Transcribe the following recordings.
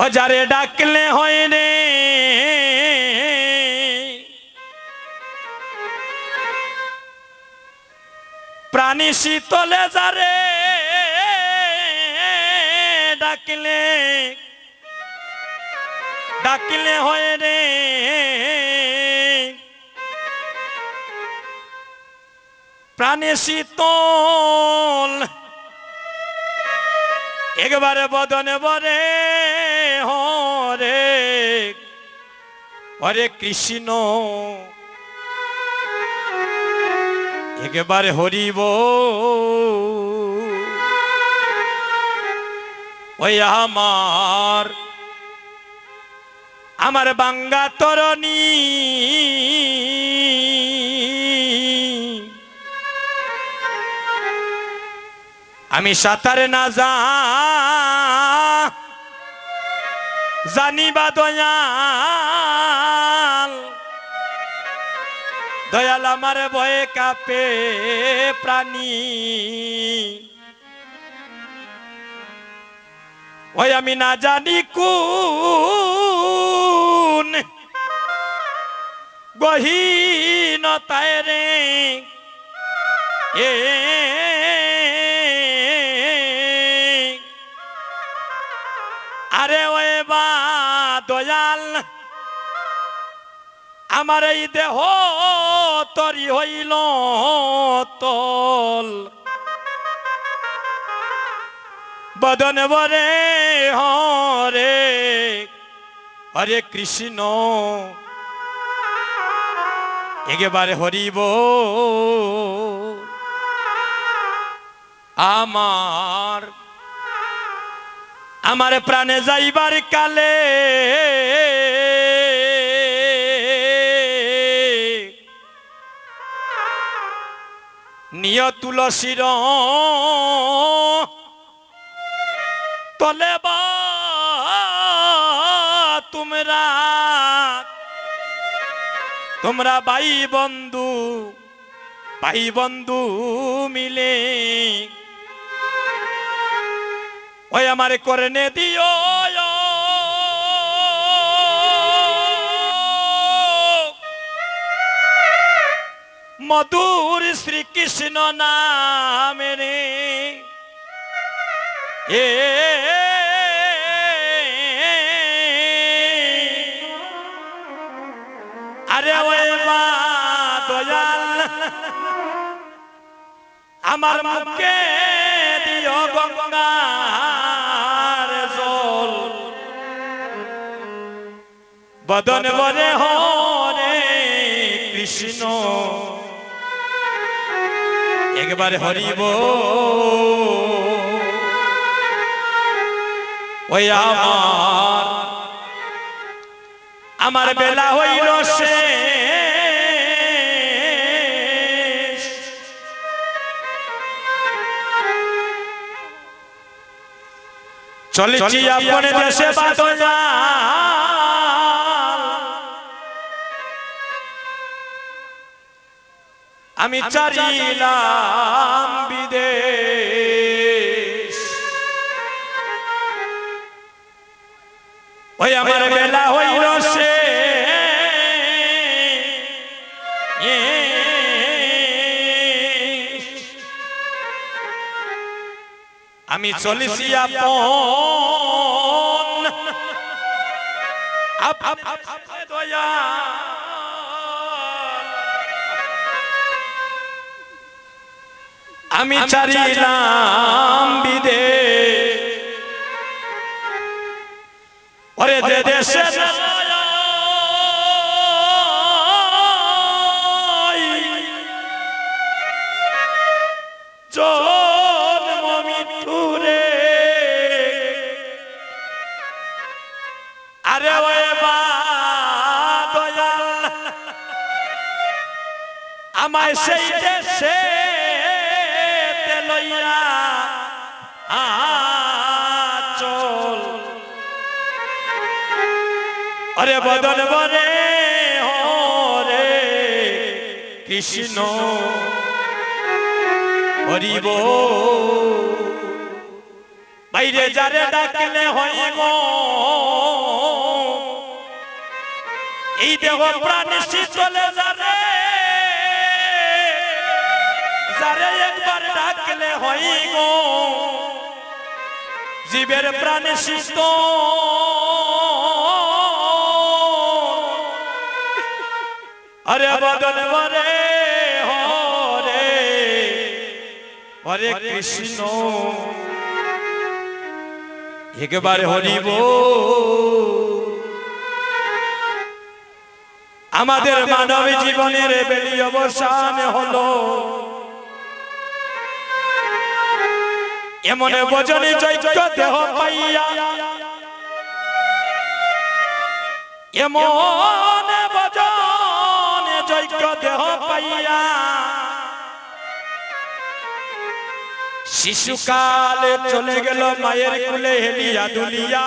ও যারে ডাকলে হয় প্রাণী শীতলে যারে ডাকলে ডাকলে হয় রে। প্রাণী শীতল, একবারে বদনে বরে। হরে হরে কৃষ্ণ। একবারে হরিব। ওই আমার আমার বাঙ্গা তরণী। আমি সাঁতারে না যা জানিবা দয়াল। দয়াল আমার ভয়ে কাপে প্রাণী। ওই আমি না জানি কোন গহীনতায় রে। এ আমার এই দেহ তরি হইল তল। বদন বরে হরে হরে কৃষ্ণ। একেবারে হরিব। আমার আমার প্রাণে যাইবার কালে নিয় তুলসীর তলে তোমরা তোমরা ভাই বন্ধু ভাই বন্ধু মিলে ওই আমারে করে দিও। মধুর শ্রীকৃষ্ণ নামে রে। এ আরে ওই মা দয়াল, আমার মুখে দিও গঙ্গার জল। বদন বরে হরে কৃষ্ণ। একবারে হরিব। ওই আমার আমার বেলা হইল সে চলেছি আপন দেশে বাদলা আমি চারিলাম বিদেশ ওই আমার বেলা হইল সে আমি চলেছি আপন আপ আপ আপ দয়া আমি চারিলাম বিদে। ওরে যে দেশে আরে ওই বা দয়াল। আমায় সেই বদন বরে হরে কৃষ্ণ। হরিব বাইরে যারে ডাকলে গো এই দেহ প্রাণ চলে যারে যারে একবার ডাকলে গো জীবের প্রাণ শীত আরে বদন বরে হরে হরে কৃষ্ণ। একবার হরিব। আমাদের মানব জীবনের বেলি অবসান হলো। এমন বজনে চৈত্য দেহ পাইয়া। এমন বজনে চৈত্য দেহ পাইয়া। শিশুকালে চলে গেল মায়ের কুলে হেলিয়া দুলিয়া।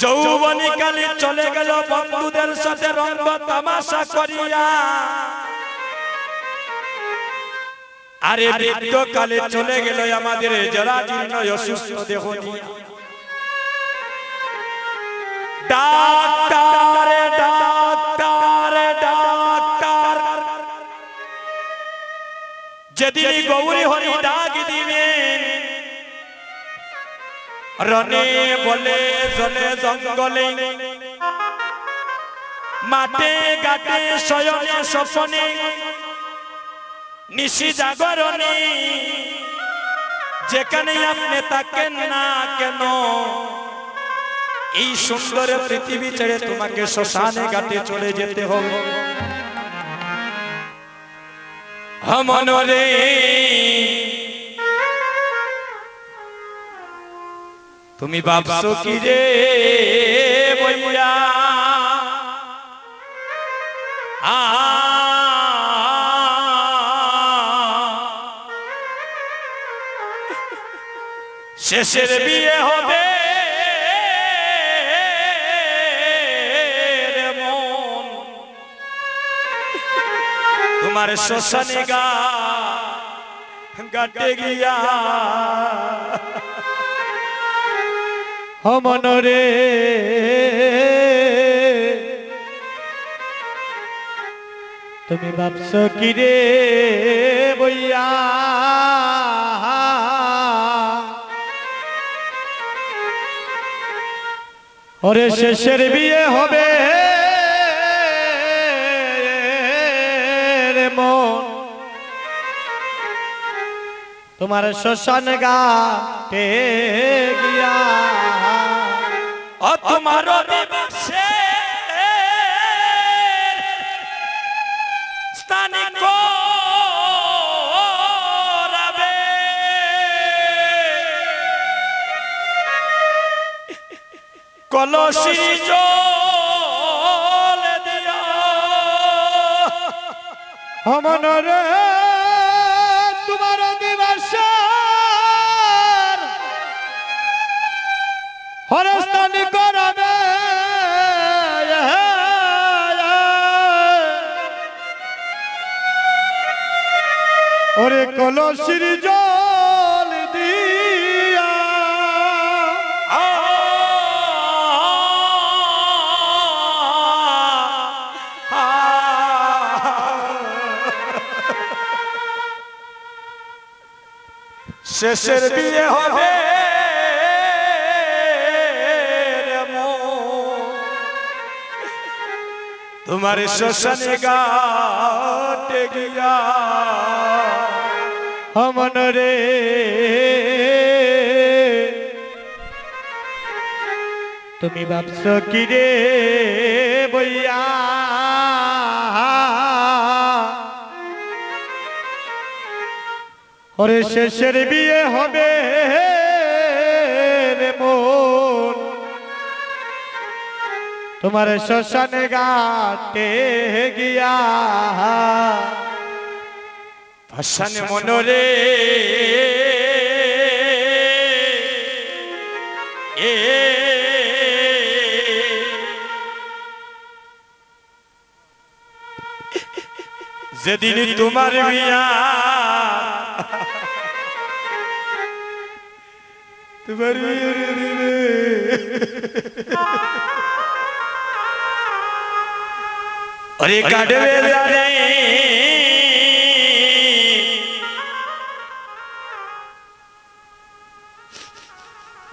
যৌবনী কালে চলে গেল বন্ধুদের সাথে রঙ্গ তামাশা করিয়া। আরে বৃদ্ধ কালে চলে গেল আমাদের যারা জীর্ণ অসুস্থ দেহ নিয়ে। Doctor doctor doctor. যেদিন গৌরী হরি ডাক দিবেন রনে বলে জলে জঙ্গলে। মাঠে ঘাটে শয়নে স্বপনে। নিশি জাগরণে। যেখানে আপনি থাকেন না কেন এই সুন্দর পৃথিবী ছেড়ে তোমাকে শ্মশানে ঘাটে চলে যেতে হবে। মনরে তুমি ভাবছ কি রে শেষের বিয়ে হবে। তোমার শ্মশানে গা গাটে গিয়া। মনরে। তুমি ভাবছ কি রে বইয়া? ওরে শেষের বিয়ে হবে। মন। তোমার শ্মশান গাটে গিয়া। তোমার কলসি জল মনরে তোমার দিবস হরস্থানি করবে ওরে কলসির জল শেষের বিয়ে হবে। রে। তোমার শ্মশানে গাটে গিয়া মনরে তুমি ভাবছ কি রে বইয়া? ওরে শেষের বিয়ে হবে রে মন। তোমার শ্মশানে গাটে গিয়া ভাসানে মনরে এ যেদিন তোমার বিয়া अरे काढवे जाणे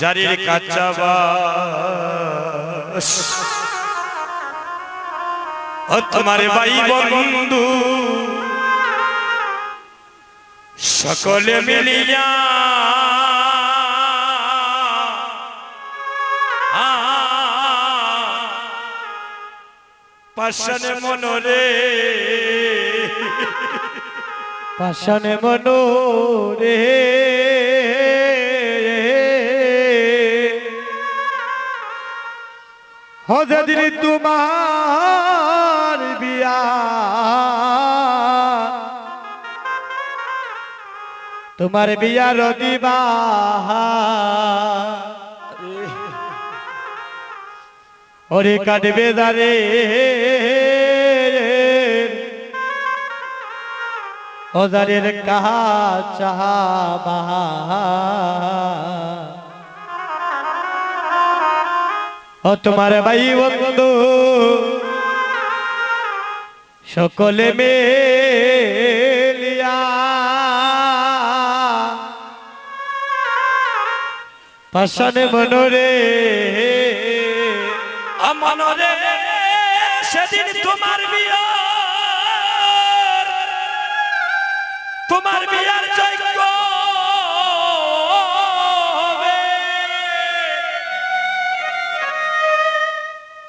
जारी काचा बास ও তোমারে ভাই বন্ধু সকলে মিলিয়া পাশনে মনরে পাশানে মনো রে। হজদিন তোমার বিয়া। তোমার বিয়ার দিবা ওরে কাটবে দারে। ওজারের কাহা চাহা ও তোমার ভাই বন্ধু, সকলে মেলিয়া। পাশানে মনোরে মনরে সেদিন তোমার বিয়া।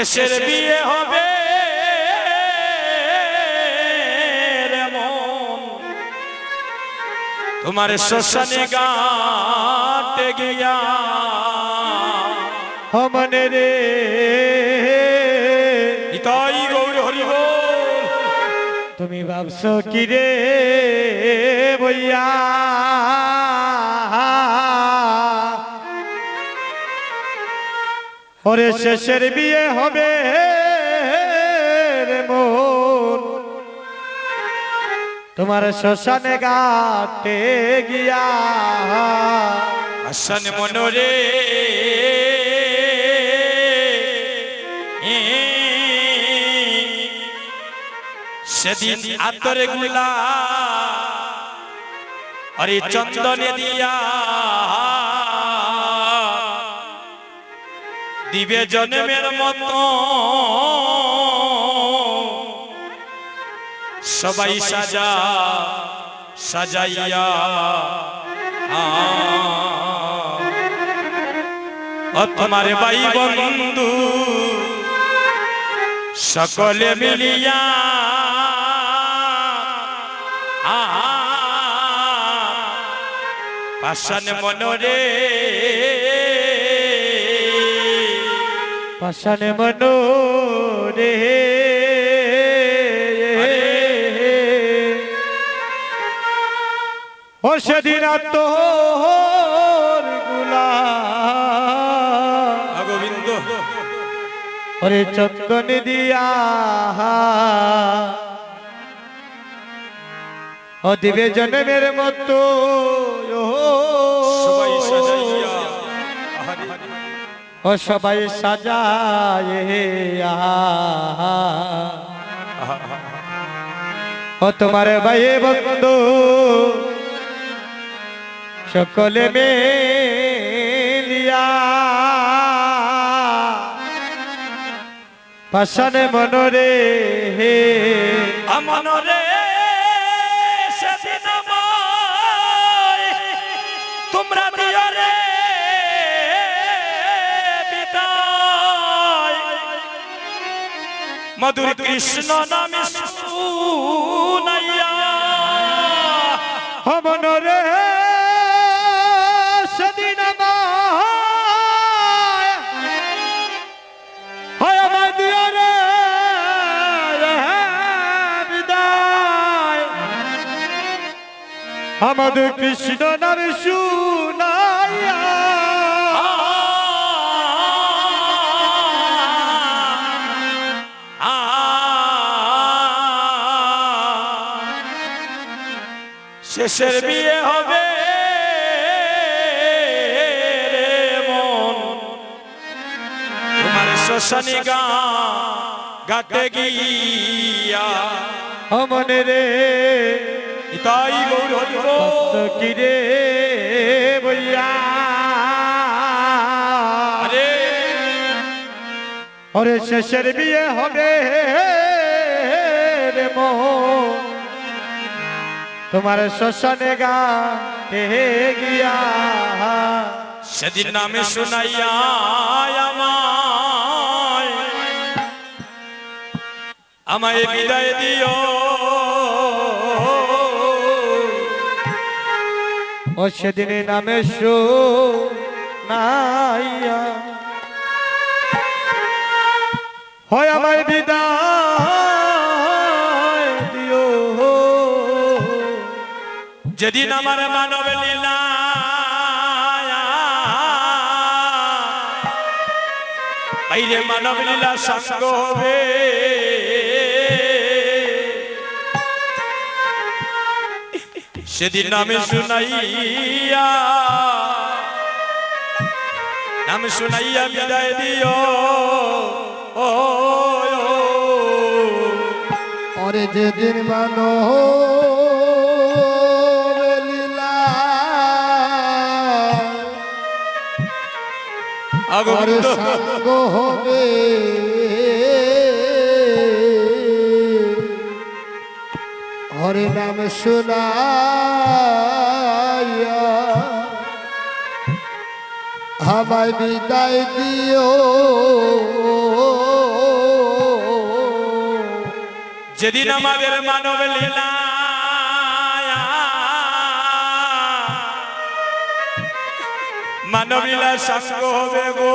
শেষের বিয়ে হবে মন। তোমার শ্মশানে গাটে গিয়া হমন রে নিতাই গৌর হরি বল। তুমি ভাবছ কি রে বইয়া ওরে শেষের বিয়ে হবে তোমার শ্মশানে গাটে গিয়া। মনোরে। সেদিন আতরে গুলা। আরে চন্দনে দিয়া। দিবে জন্মের মতো। সবাই সাজা সাজাইয়া। তোমার ভাই বন্ধু সকলে মিলিয়া। পাশান মনরে পাশানে মনো রে। ও সেদিন তোরগুলা গোবিন্দ ওরে চন্দন দিয়া। ও দিবে জন্মের মতো। ও সবাই সাজায় ও তোমার ভাই বন্ধু সকলে মেলিয়া। পাশানে মনরে হে আমনরে মধুর কৃষ্ণ নামে শুনাইয়া হমন রে সেদিন হয় আমার দিও রে বিদায়। আমাদের কৃষ্ণ নামে শুনাইয়া শেষের বিয়ে হবে মন। তোমার শ্মশানী গা গাতে গিয়া। হমন রে তাই গৌর হরি বল। কিরে বইয়া। ওরে শেষের বিয়ে হবে রে মোহন তোমার শ্মশানে গা গিয়া। সেদিন নামে শুনাইয়া আমায় আমায় বিদায় দিও। ও সেদিনে নামে শো নাইয়া হয় আমায় যেদিন আমার মানব লীলা বাইরে মানব লীলা সঙ্গ হবে। সেদিন নামে শুনাইয়া। নাম শুনাইয়া বিদায় দিও। ও ও। ওরে যেদিন মানো আর আগমন সঙ্গ হবে হরে নাম শোনাইয়া। আমায় বিদায় দিও। যেদিন আমাদের মানব লীলা মানব সাক্ষ্য হবে গো।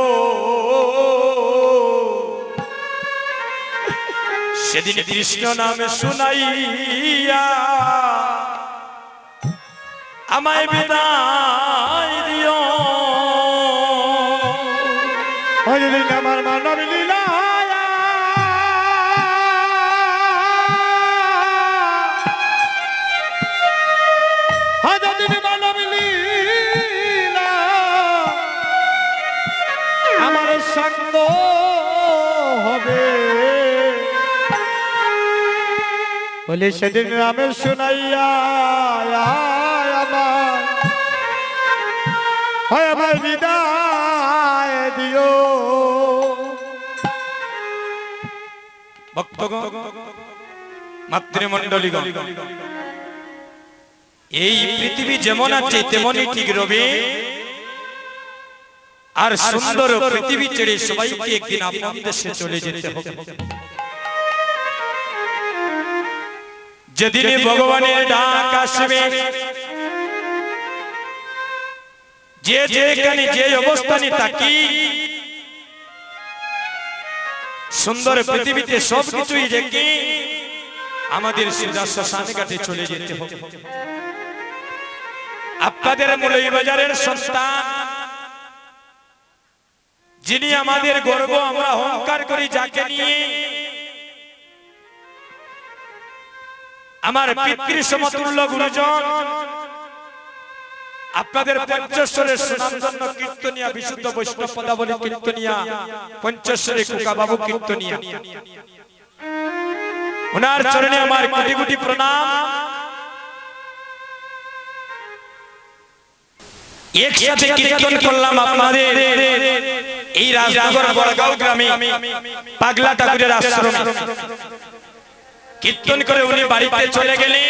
সেদিন কৃষ্ণ নামে শুনাইয়া আমায় বিদায় দিও। আমার সঙ্গ হবে। বলি, সেদিন রামের শুনাইয়া আমার। বিদায় দিও। ভক্তগণ মাতৃমণ্ডলীগণ, এই পৃথিবী যেমন আছে, তেমনই ঠিক রবে। আর সুন্দর পৃথিবী ছেড়ে সবাইকে একদিন আপন দেশে চলে যেতে হবে। যেদিন ভগবানের ডাক আসবে যে যেখানে যে অবস্থানে থাকি সুন্দর পৃথিবীতে সব কিছুই রেখে আমাদের সিধা শ্মশান ঘাটে চলে যেতে হবে। আপনাদের মূলই বাজারের সন্তান যিনি আমাদের গর্ব আমরা অহংকার করি যাকে নিয়ে। আমার পিতৃ সমতুল্য গুরুজন আপনাদের পঞ্চস্বরের সুনাম জন্য কীর্তনিয়া বিশুদ্ধ বৈষ্ণব পদাবলী কীর্তনিয়া পঞ্চস্বরে কুকা বাবু কীর্তনিয়া। ওনার চরণে আমার কোটি কোটি প্রণাম। একসাথে কীর্তন করলাম আপনাদের। এই রাজনগর বড়গাঁও গ্রামে পাগলা ঠাকুরের আশ্রমে। কীর্তন করে উনি বাড়িতে চলে গেলেন।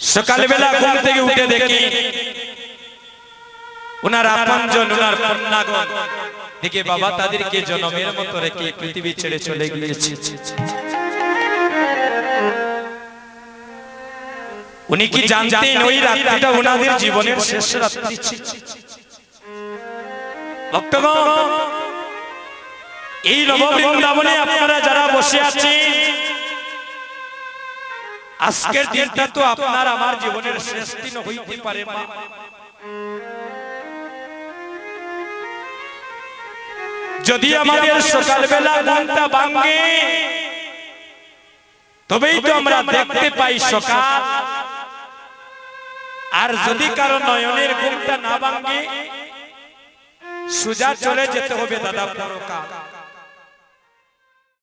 সকালবেলা ঘুম থেকে উঠে দেখি ওনার আপনজন ওনার কন্যাগণ। দেখে বাবা তাদেরকে জনমের মতো রেখে পৃথিবী ছেড়ে চলে গিয়েছে। উনি কি জানতেন ওই রাত্রিটা ওনাদের জীবনের শেষ রাত্রি? ভক্তগণ এই নববৃন্দাবনে আপনারা যারা বসে আছেন আজকের দিনটা তো আপনার আমার জীবনের শেষ দিন হইতে পারে মা। যদি আমাদের সকালবেলা ঘুমটা ভাঙ্গে তবেই তো আমরা দেখতে পাই সকাল। আর যদি কারও নয়নের ঘুমটা না ভাঙে সোজা চলে যেতে হবে দাদা পরকাল